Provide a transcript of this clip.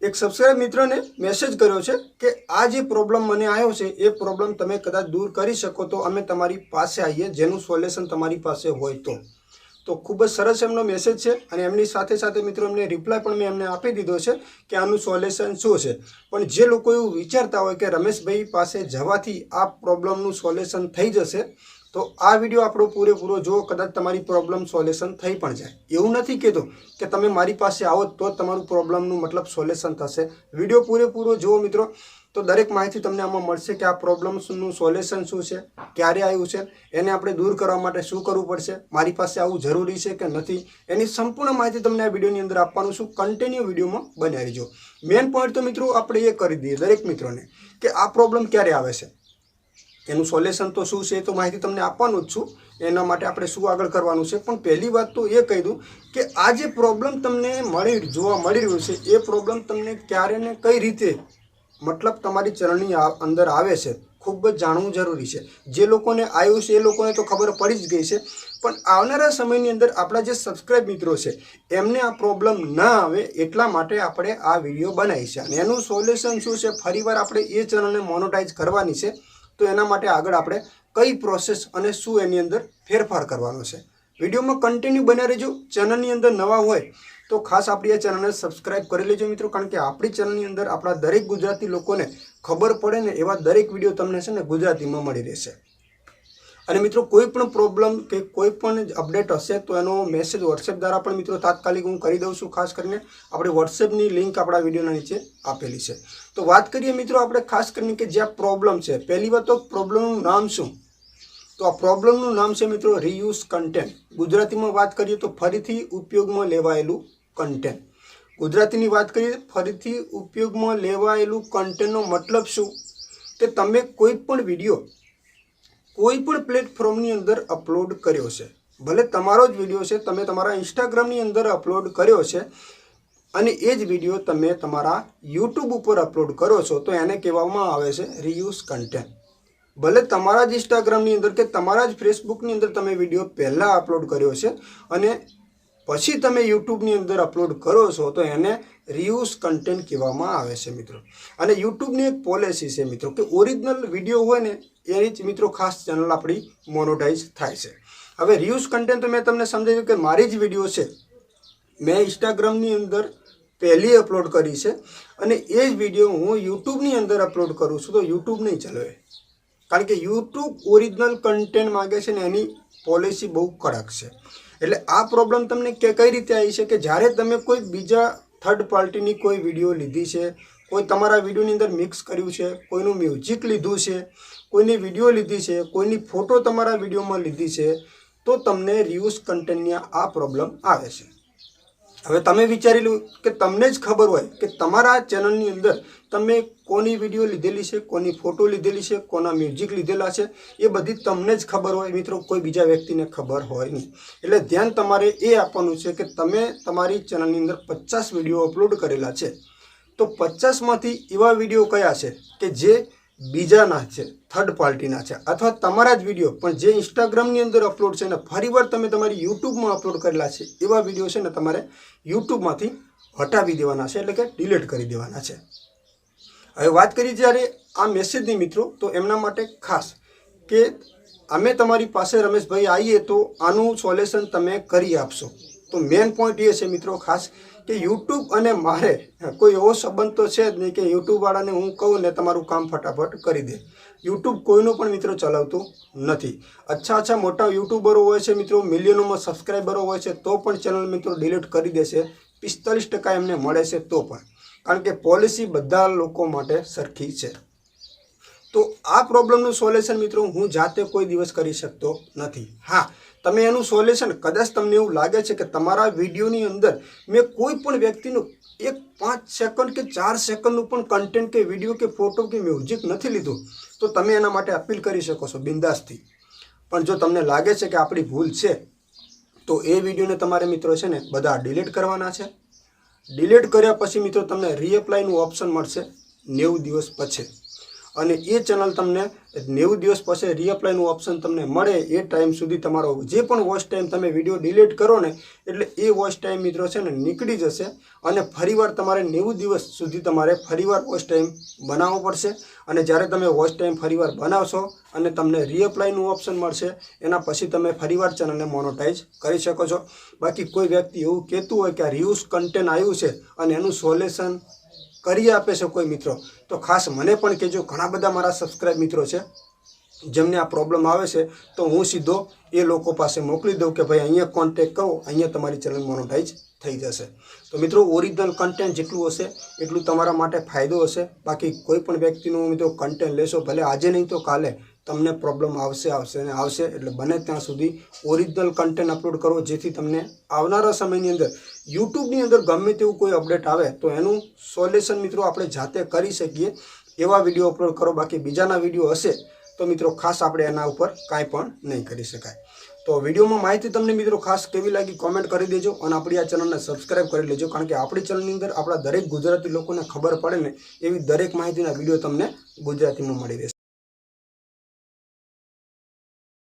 એક સબસ્ક્રાઇબ મિત્રને મેસેજ કર્યો છે કે આ જે પ્રોબ્લેમ મને આવ્યો છે, એ પ્રોબ્લેમ તમે કદાચ દૂર કરી શકો તો અમે તમારી પાસે આવીએ, જેનું સોલ્યુશન તમારી પાસે હોય તો. તો ખૂબ જ સરસ એમનો મેસેજ છે અને એમની સાથે સાથે મિત્રો એમને રિપ્લાય પણ મેં એમને આપી દીધો છે કે આનું સોલ્યુશન શું છે. પણ જે લોકો એવું વિચારતા હોય કે રમેશભાઈ પાસે જવાથી આ પ્રોબ્લેમનું સોલ્યુશન થઈ જશે તો આ વીડિયો આપણો પૂરેપૂરો જો કદાચ તમારી પ્રોબ્લેમ સોલ્યુશન થઈ પણ જાય. એવું નથી કહેતો કે તમે મારી પાસે આવો તો જ તમારું પ્રોબ્લેમનું મતલબ સોલ્યુશન થશે. વીડિયો પૂરેપૂરો જુઓ મિત્રો. તો દરેક માહિતી તમને આમાં મળશે કે આ પ્રોબ્લેમ્સનું સોલ્યુશન શું છે, ક્યારે આવ્યું છે, એને આપણે દૂર કરવા માટે શું કરવું પડશે, મારી પાસે આવું જરૂરી છે કે નથી, એની સંપૂર્ણ માહિતી તમને આ વિડીયોની અંદર આપવાનું છું. કન્ટિન્યુ વિડીયોમાં બનાવી રહેજો મેઇન પોઈન્ટ તો મિત્રો આપણે એ કરી દઈએ દરેક મિત્રોને કે આ પ્રોબ્લેમ ક્યારે આવે છે? એનું સોલ્યુશન તો શું છે એ તો માહિતી તમને આપવાનું જ છું. એના માટે આપણે શું આગળ કરવાનું છે? પણ પહેલી વાત તો એ કહી દઉં કે આ જે પ્રોબ્લેમ તમને મળી જોવા મળી રહ્યું છે, એ પ્રોબ્લેમ તમને ક્યારે ને કઈ રીતે મતલબ તમારી ચરણની અંદર આવે છે, ખૂબ જ જાણવું જરૂરી છે. જે લોકોને આવ્યું છે એ લોકોને તો ખબર પડી જ ગઈ છે. પણ આવનારા સમયની અંદર આપણા જે સબસ્ક્રાઇબ મિત્રો છે, એમને આ પ્રોબ્લેમ ના આવે એટલા માટે આપણે આ વીડિયો બનાવી છે. અને એનું સોલ્યુશન શું છે? ફરીવાર આપણે એ ચેનલને મોનોટાઈઝ કરવાની છે. તો એના માટે આગળ આપણે કઈ પ્રોસેસ અને શું એની અંદર ફેરફાર કરવાનો છે. વિડીયોમાં કન્ટિન્યુ બન્યા રહેજો. ચેનલની અંદર નવા હોય તો ખાસ આપણી આ ચેનલને સબસ્ક્રાઇબ કરી લેજો મિત્રો, કારણ કે આપણી ચેનલની અંદર આપણા દરેક ગુજરાતી લોકોને ખબર પડે ને એવા દરેક વીડિયો તમને છે ને ગુજરાતીમાં મળી રહેશે. અને મિત્રો, કોઈ પણ પ્રોબ્લેમ કે કોઈ પણ અપડેટ હશે, તો એનો મેસેજ વોટ્સએપ દ્વારા પણ મિત્રો તાત્કાલિક હું કરી દઉં છું, ખાસ કરીને આપણે વોટ્સએપની લિંક આપણા વિડીયોના નીચે આપેલી છે. તો વાત કરીએ મિત્રો આપણે ખાસ કરીને કે જ્યાં પ્રોબ્લેમ છે, પહેલી વાત તો પ્રોબ્લેમનું નામ શું? તો આ પ્રોબ્લેમનું નામ છે મિત્રો રીયુઝ કન્ટેન્ટ ગુજરાતીમાં વાત કરીએ તો ફરીથી ઉપયોગમાં લેવાયેલું કન્ટેન્ટ ગુજરાતીની વાત કરીએ ફરીથી ઉપયોગમાં લેવાયેલું કન્ટેન્ટનો મતલબ શું? કે તમે કોઈ પણ વીડિયો કોઈ પણ પ્લેટફોર્મની અંદર અપલોડ કર્યો છે. ભલે તમારો જ વીડિયો છે, તમે તમારા ઇન્સ્ટાગ્રામની અંદર અપલોડ કર્યો છે, અને એ જ વીડિયો તમે તમારા યુટ્યુબ ઉપર અપલોડ કરો છો, તો એને કહેવામાં આવે છે રીયુઝ કન્ટેન્ટ ભલે તમારા જ ઇન્સ્ટાગ્રામની અંદર કે તમારા જ ફેસબુકની અંદર તમે વીડિયો પહેલાં અપલોડ કર્યો છે, અને પછી તમે યુટ્યુબની અંદર અપલોડ કરો છો, તો એને રિયુઝ કન્ટેન્ટ કહેવામાં આવે છે મિત્રો. અને યુટ્યુબની એક પોલિસી છે મિત્રો કે ઓરિજિનલ વીડિયો હોય ને, એની જ મિત્રો ખાસ ચેનલ આપણી મોનોટાઈઝ થાય છે. હવે રિયુઝ કન્ટેન્ટ તો મેં તમને સમજાવ્યું કે મારી જ વીડિયો છે. મેં ઇન્સ્ટાગ્રામની અંદર પહેલી અપલોડ કરી છે અને એ જ વીડિયો હું યુટ્યુબની અંદર અપલોડ કરું છું તો યુટ્યુબ નહીં ચલાવે કારણ કે યુટ્યુબ ઓરિજિનલ કન્ટેન્ટ માગે છે ને એની પોલિસી બહુ કડક છે. એટલે આ પ્રોબ્લેમ તમને કઈ રીતે આવી છે કે જ્યારે તમે કોઈ બીજા થર્ડ પાર્ટીની કોઈ વીડિયો લીધી છે, કોઈ તમારા વિડીયોની અંદર મિક્સ કર્યું છે, કોઈનું મ્યુઝિક લીધું છે, કોઈની વીડિયો લીધી છે, કોઈની ફોટો તમારા વિડીયોમાં લીધી છે, તો તમને રિયુઝ કન્ટેન્ટની આ પ્રોબ્લેમ આવે છે. હવે તમે વિચારી લો કે તમને જ ખબર હોય કે તમારા ચેનલની અંદર તમે કોની વીડિયો લીધેલી છે, કોની ફોટો લીધેલી છે, કોના મ્યુઝિક લીધેલા છે, એ બધી તમને જ ખબર હોય. મિત્રો, કોઈ બીજા વ્યક્તિને ખબર હોય નહીં. એટલે ધ્યાન તમારે એ આપવાનું છે કે તમે તમારી ચેનલની અંદર પચાસ વીડિયો અપલોડ કરેલા છે. તો પચાસમાંથી એવા વીડિયો કયા છે કે જે બીજાના છે થર્ડ પાર્ટીના છે. અથવા તમારા જ વીડિયો પણ જે ઇન્સ્ટાગ્રામની અંદર અપલોડ છે ને ફરીવાર તમે તમારી યુટ્યુબમાં અપલોડ કરેલા છે, એવા વીડિયો છે ને, તમારે યુટ્યુબમાંથી હટાવી દેવાના છે, એટલે કે ડિલીટ કરી દેવાના છે. હવે વાત કરીએ જ્યારે આ મેસેજની મિત્રો, તો એમના માટે ખાસ કે અમે તમારી પાસે રમેશભાઈ આવીએ તો આનું સોલ્યુશન તમે કરી આપશો. તો મેઇન પોઈન્ટ એ છે મિત્રો ખાસ કે યુટ્યુબ અને મારે કોઈ એવો સંબંધ તો છે જ નહીં કે યુટ્યુબવાળાને હું કહું ને તમારું કામ ફટાફટ કરી દે. યુટ્યુબ કોઈનું પણ મિત્રો ચલાવતું નથી. અચ્છા અચ્છા મોટા યુટ્યુબરો હોય છે મિત્રો, મિલિયનોમાં સબસ્ક્રાઈબરો હોય છે, તો પણ ચેનલ મિત્રો ડિલીટ કરી દેશે. પિસ્તાલીસ ટકા એમને મળે છે તો પણ. કારણ કે પોલિસી બધા લોકો માટે સરખી છે. તો આ પ્રોબ્લેમનું સોલ્યુશન મિત્રો હું જાતે કોઈ દિવસ કરી શકતો નથી. હા તમે એનું સોલ્યુશન કદાચ તમને એવું લાગે છે કે તમારા વિડીયોની અંદર મેં કોઈ પણ વ્યક્તિનું એક પાંચ સેકન્ડ કે ચાર સેકન્ડનું પણ કન્ટેન્ટ કે વીડિયો કે ફોટો કે મ્યુઝિક નથી લીધું, તો તમે એના માટે અપીલ કરી શકો છો બિંદાસથી. પણ જો તમને લાગે છે કે આપણી ભૂલ છે, તો એ વિડીયોને તમારે મિત્રો છે ને બધા ડિલીટ કરવાના છે. ડિલીટ કર્યા પછી મિત્રો તમને રીએપ્લાયનું ઓપ્શન મળશે નેવું દિવસ પછી. અને એ ચેનલ તમને નેવું દિવસ પછી રીઅપ્લાયનું ઓપ્શન તમને મળે એ ટાઈમ સુધી તમારો જે પણ વોચ ટાઈમ તમે વીડિયો ડિલીટ કરો ને, એટલે એ વોચ ટાઈમ મિત્રો છે ને નીકળી જશે અને ફરીવાર તમારે નેવું દિવસ સુધી તમારે ફરીવાર વોચ ટાઈમ બનાવવો પડશે અને જ્યારે તમે વોચ ટાઈમ ફરીવાર બનાવશો અને તમને રીઅપ્લાયનું ઓપ્શન મળશે, એના પછી તમે ફરીવાર ચેનલને મોનોટાઈઝ કરી શકો છો. બાકી કોઈ વ્યક્તિ એવું કહેતું હોય કે આ રિયુઝ કન્ટેન્ટ આવ્યું છે અને એનું સોલ્યુશન કરી આપે છે કોઈ મિત્રો. તો ખાસ મને પણ કહેજો, ઘણા બધા મારા સબસ્ક્રાઈબ મિત્રો છે. જેમને આ પ્રોબ્લેમ આવે છે, તો હું સીધો એ લોકો પાસે મોકલી દઉં કે ભાઈ અહીંયા કોન્ટેક કરો, અહીંયા તમારી ચેનલ મોનોટાઈઝ થઈ જશે. તો મિત્રો ઓરિજિનલ કન્ટેન્ટ જેટલું હશે, એટલું તમારા માટે ફાયદો હશે. બાકી કોઈ પણ વ્યક્તિનું મિત્રો કન્ટેન્ટ લેશો, ભલે આજે નહીં તો કાલે, તમને પ્રોબ્લેમ આવશે આવશે અને આવશે, એટલે બને ત્યાં સુધી ઓરિજિનલ કન્ટેન્ટ અપલોડ કરો, જેથી તમને આવનારા સમયની અંદર, યુટ્યુબની અંદર ગમે તેવું કોઈ અપડેટ આવે, તો એનું સોલ્યુશન મિત્રો આપણે જાતે કરી શકીએ, એવા વીડિયો અપલોડ કરો. બાકી બીજાના વીડિયો હશે તો મિત્રો ખાસ આપણે એના ઉપર કાંઈ પણ નહીં કરી શકાય. તો વિડીયોમાં માહિતી તમને મિત્રો ખાસ કેવી લાગી કોમેન્ટ કરી દેજો અને આપણી આ ચેનલને સબસ્ક્રાઈબ કરી લેજો. કારણ કે આપણી ચેનલની અંદર આપણા દરેક ગુજરાતી લોકોને ખબર પડે ને એવી દરેક માહિતીના વીડિયો તમને ગુજરાતીમાં મળી રહેશે.